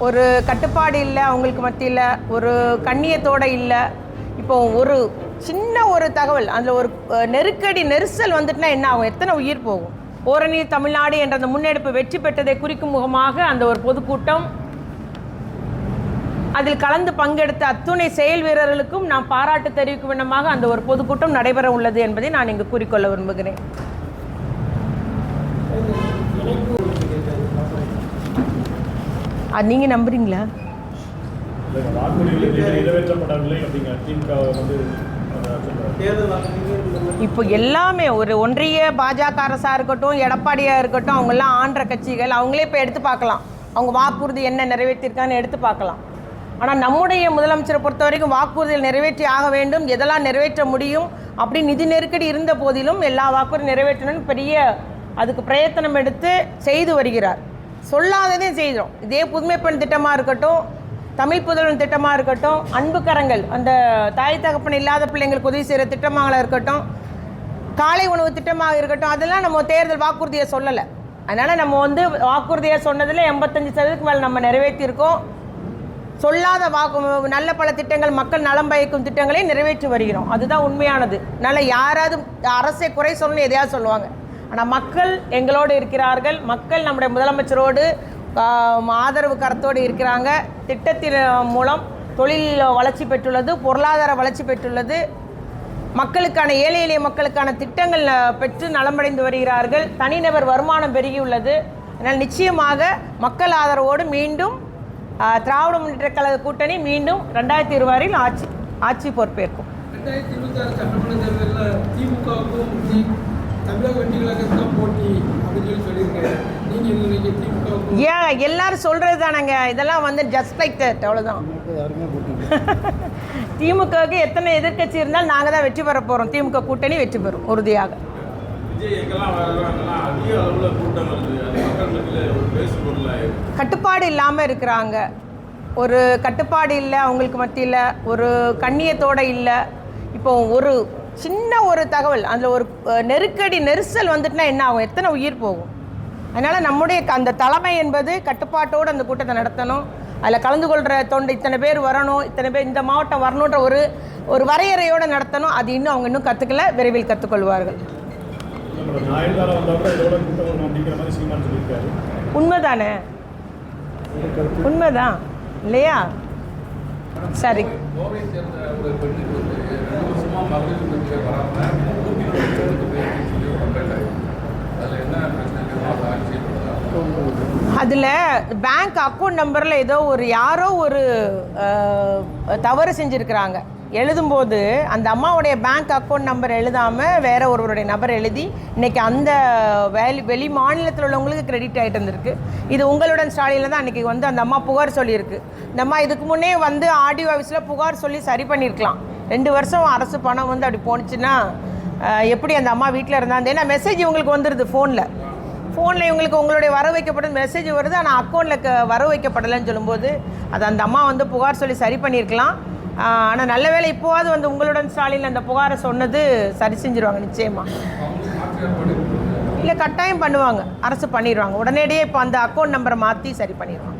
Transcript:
ஒரு கட்டுப்பாடு இல்லை அவங்களுக்கு மத்தியில் ஒரு கண்ணியத்தோடு இல்லை. இப்போ ஒரு சின்ன ஒரு தகவல் அதில் ஒரு நெருக்கடி நெரிசல் வந்துட்டுனா என்ன ஆகும்? எத்தனை உயிர் போகும்? ஓரணி தமிழ்நாடு என்ற அந்த முன்னெடுப்பு வெற்றி பெற்றதை குறிக்கும் முகமாக அந்த ஒரு பொதுக்கூட்டம் அதில் கலந்து பங்கெடுத்த அத்துணை செயல் வீரர்களுக்கும் நான் பாராட்டு தெரிவிக்கும் விண்ணமாக அந்த ஒரு பொதுக்கூட்டம் நடைபெற உள்ளது என்பதை நான் இங்கு கூறிக்கொள்ள விரும்புகிறேன் அது நீங்கள் நம்புறீங்களா இல்லைங்க, வாக்குறுதிகள் நிறைவே- நிறைவேற்றப்படவில்லை அப்படிங்கிற திமுக வந்து அஹ், சொல்றாரு. தேர்தல் அது நீங்கள் நம்புறீங்களா? இப்போ எல்லாமே ஒரு ஒன்றிய பாஜக அரசாக இருக்கட்டும் எடப்பாடியாக இருக்கட்டும் அவங்கெல்லாம் ஆண்ட கட்சிகள் அவங்களே இப்போ எடுத்து பார்க்கலாம். அவங்க வாக்குறுதி என்ன நிறைவேற்றிருக்கான்னு எடுத்து பார்க்கலாம். ஆனால் நம்முடைய முதலமைச்சரை பொறுத்த வரைக்கும் வாக்குறுதிகள் நிறைவேற்றி ஆக வேண்டும் எதெல்லாம் நிறைவேற்ற முடியும் அப்படி நிதி நெருக்கடி இருந்த போதிலும் எல்லா வாக்குறுதி நிறைவேற்றணும்னு பெரிய அதுக்கு பிரயத்தனம் எடுத்து செய்து வருகிறார். சொல்லாததே செய்கிறோம் இதே புதுமை பெண் திட்டமாக இருக்கட்டும் தமிழ் புதல்வன் திட்டமாக இருக்கட்டும் அன்பு கரங்கள் அந்த தாய் தகப்பன் இல்லாத பிள்ளைங்களுக்கு உதவி செய்கிற திட்டமாக இருக்கட்டும் காலை உணவு திட்டமாக இருக்கட்டும் அதெல்லாம் நம்ம தேர்தல் வாக்குறுதியை சொல்லலை. அதனால் நம்ம வந்து வாக்குறுதியை சொன்னதில் எண்பத்தஞ்சு சதவீதத்துக்கு மேலே நம்ம நிறைவேற்றியிருக்கோம். சொல்லாத வாக்கு நல்ல பல திட்டங்கள் மக்கள் நலம் பயக்கும் திட்டங்களை நிறைவேற்றி வருகிறோம். அதுதான் உண்மையானது. அதனால் யாராவது அரசை குறை சொல்லணும்னு எதையாவது சொல்லுவாங்க. ஆனால் மக்கள் எங்களோடு இருக்கிறார்கள். மக்கள் நம்முடைய முதலமைச்சரோடு ஆதரவு கரத்தோடு இருக்கிறாங்க. திட்டத்தின் மூலம் தொழில் வளர்ச்சி பெற்றுள்ளது பொருளாதார வளர்ச்சி பெற்றுள்ளது. மக்களுக்கான ஏழை எளிய மக்களுக்கான திட்டங்கள் பெற்று நலமடைந்து வருகிறார்கள். தனிநபர் வருமானம் பெருகியுள்ளது. அதனால் நிச்சயமாக மக்கள் ஆதரவோடு மீண்டும் திராவிட முன்னேற்ற கழக கூட்டணி மீண்டும் ரெண்டாயிரத்தி இருபதில் ஆட்சி ஆட்சி பொறுப்பேற்கும். ரெண்டாயிரத்தி இருபத்தாறு சட்டமன்ற தேர்தலில் திமுகவுக்கும் தமிழக வெற்றி போட்டி அப்படின்னு சொல்லி சொல்லியிருக்காரு. நீங்கள் இன்னைக்கு ஏன் எல்லாரும் சொல்கிறது தானேங்க. இதெல்லாம் வந்து ஜஸ்ட் லைக் தட் அவ்வளோதான் திமுகவுக்கு எத்தனை எதிர்க்கட்சி இருந்தாலும் நாங்கள் தான் வெற்றி பெற போகிறோம் திமுக கூட்டணி வெற்றி பெறும் உறுதியாக. கட்டுப்பாடு இல்லாமல் இருக்கிறாங்க. ஒரு கட்டுப்பாடு இல்லை அவங்களுக்கு மத்தியில் ஒரு கண்ணியத்தோடு இல்லை. இப்போ ஒரு சின்ன ஒரு தகவல் அதில் ஒரு நெருக்கடி நெரிசல் வந்துட்டுனா என்ன ஆகும்? எத்தனை உயிர் போகும்? அதனால் நம்முடைய க- அந்த தலைமை என்பது கட்டுப்பாட்டோடு அந்த கூட்டத்தை நடத்தணும். அதில் கலந்து கொள்கிற தொண்டு இத்தனை பேர் வரணும் இத்தனை பேர் இந்த மாவட்டம் வரணுன்ற ஒரு ஒரு வரையறையோடு நடத்தணும். அது இன்னும் அவங்க இன்னும் கற்றுக்கல விரைவில் கற்றுக்கொள்வார்கள் உண்மைதானே? உண்மைதான் இல்லையா? சரி கோவை சேர்ந்த ஒரு பெண்ணுக்கு வந்து ரெண்டு வருஷமா மகளிர் உரிமை வராமல் நூற்றி தொண்ணூறு பேருக்கு சொல்லி கம்ப்ளைண்ட் ஆகிருக்கு அதில் என்ன பிரச்சனை ஆட்சி செய்யப்படுதா அதில் பேங்க் அக்கௌண்ட் நம்பரில் ஏதோ ஒரு யாரோ ஒரு தவறு செஞ்சுருக்கிறாங்க. எழுதும்போது அந்த அம்மாவுடைய பேங்க் அக்கௌண்ட் நம்பர் எழுதாமல் வேற ஒருவருடைய நபர் எழுதி இன்னைக்கு அந்த வெளி வெளி மாநிலத்தில் உள்ளவங்களுக்கு கிரெடிட் ஆகிட்டு இருந்திருக்கு. இது உங்களுடன் ஸ்டாலினில் தான் அன்றைக்கி வந்து அந்த அம்மா புகார் சொல்லியிருக்கு. இந்த அம்மா இதுக்கு முன்னே வந்து ஆடியோ ஆஃபீஸில் புகார் சொல்லி சரி பண்ணியிருக்கலாம். ரெண்டு வருஷம் அரசு பணம் வந்து அப்படி போணுச்சுன்னா எப்படி அந்த அம்மா வீட்டில் இருந்தாங்க ஏன்னா மெசேஜ் இவங்களுக்கு வந்துடுது ஃபோனில் ஃபோனில் இவங்களுக்கு உங்களுடைய வர வைக்கப்பட்ட மெசேஜ் வருது. ஆனால் அக்கௌண்ட்டில் வர வைக்கப்படலைன்னு சொல்லும்போது அது அந்த அம்மா வந்து புகார் சொல்லி சரி பண்ணியிருக்கலாம் ஆனால் நல்ல வேலை இப்போவாது வந்து உங்களுடன் ஸ்டாலின் அந்த புகாரை சொன்னது சரி செஞ்சுருவாங்க நிச்சயமாக இல்லை கட்டாயம் பண்ணுவாங்க. அரசு பண்ணிடுவாங்க உடனடியே இப்போ அந்த அக்கௌண்ட் நம்பரை மாற்றி சரி பண்ணிடுவாங்க